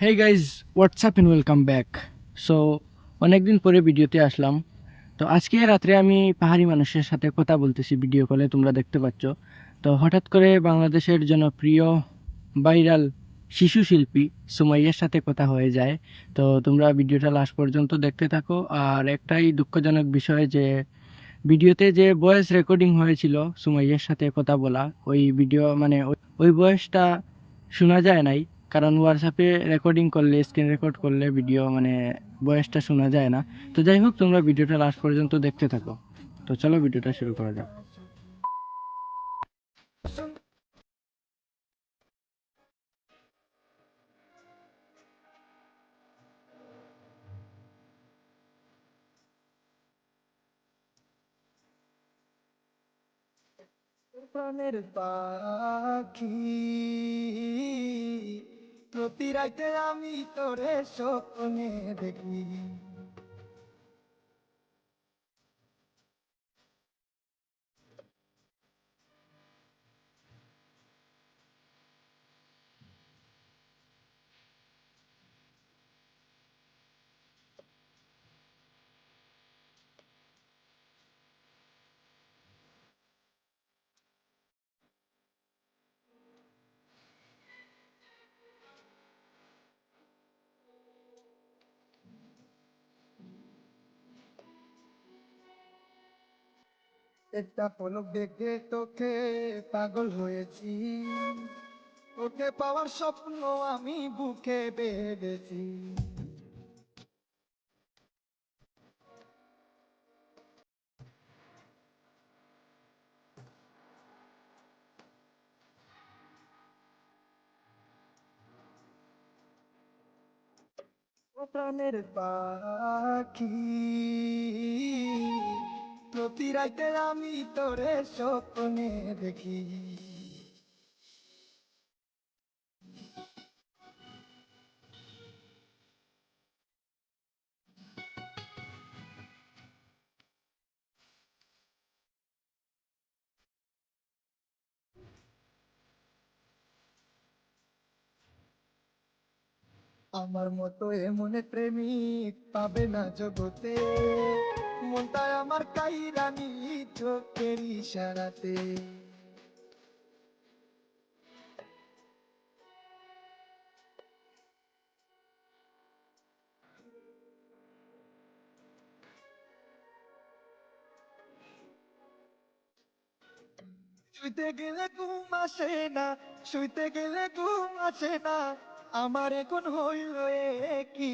Hey guys what's up and welcome back so অনেকদিন পরে ভিডিওতে আসলাম। তো আজকে রাত্রে আমি পাহাড়ি মানুষের সাথে কথা বলতেছি ভিডিও কলে তোমরা দেখতে পাচ্ছ। তো হঠাৎ করে বাংলাদেশের জনপ্রিয় ভাইরাল শিশু শিল্পী সুমাইয়ার সাথে কথা হয়ে যায়। তো তোমরা ভিডিওটা লাস্ট পর্যন্ত দেখতে থাকো। আর একটাই দুঃখজনক বিষয় যে ভিডিওতে যে ভয়েস রেকর্ডিং হয়েছিল সুমাইয়ের সাথে কথা বলা, ওই ভিডিও মানে ওই- ভয়েসটা শোনা যায় নাই। কারণ হোয়াটসঅ্যাপে রেকর্ডিং করলে স্ক্রিন রেকর্ড করলে ভিডিও মানে ভয়েসটা শোনা যায় না। তো যাই হোক, তোমরা ভিডিওটা লাস্ট পর্যন্ত দেখতে থাকো। তো চলো ভিডিওটা শুরু করা যাক। প্রাণের পাখি। প্রতি রাতে আমি তোরে স্বপ্নে দেখি। একটা পলক দেখে তোকে পাগল হয়েছি। ওকে পাওয়ার স্বপ্ন আমি বুকে বেঁধেছি। প্রাণের পাখি। প্রতি রাতে আমি তোরে স্বপ্নে দেখি। আমার মতো এমন প্রেমিক পাবে না জগতে। মনটা আমার কাইরানি চোখের ইশারাতে। শুইতে গেলে ঘুম আসে না, শুইতে গেলে ঘুম আসে না, আমার এখন হইল কি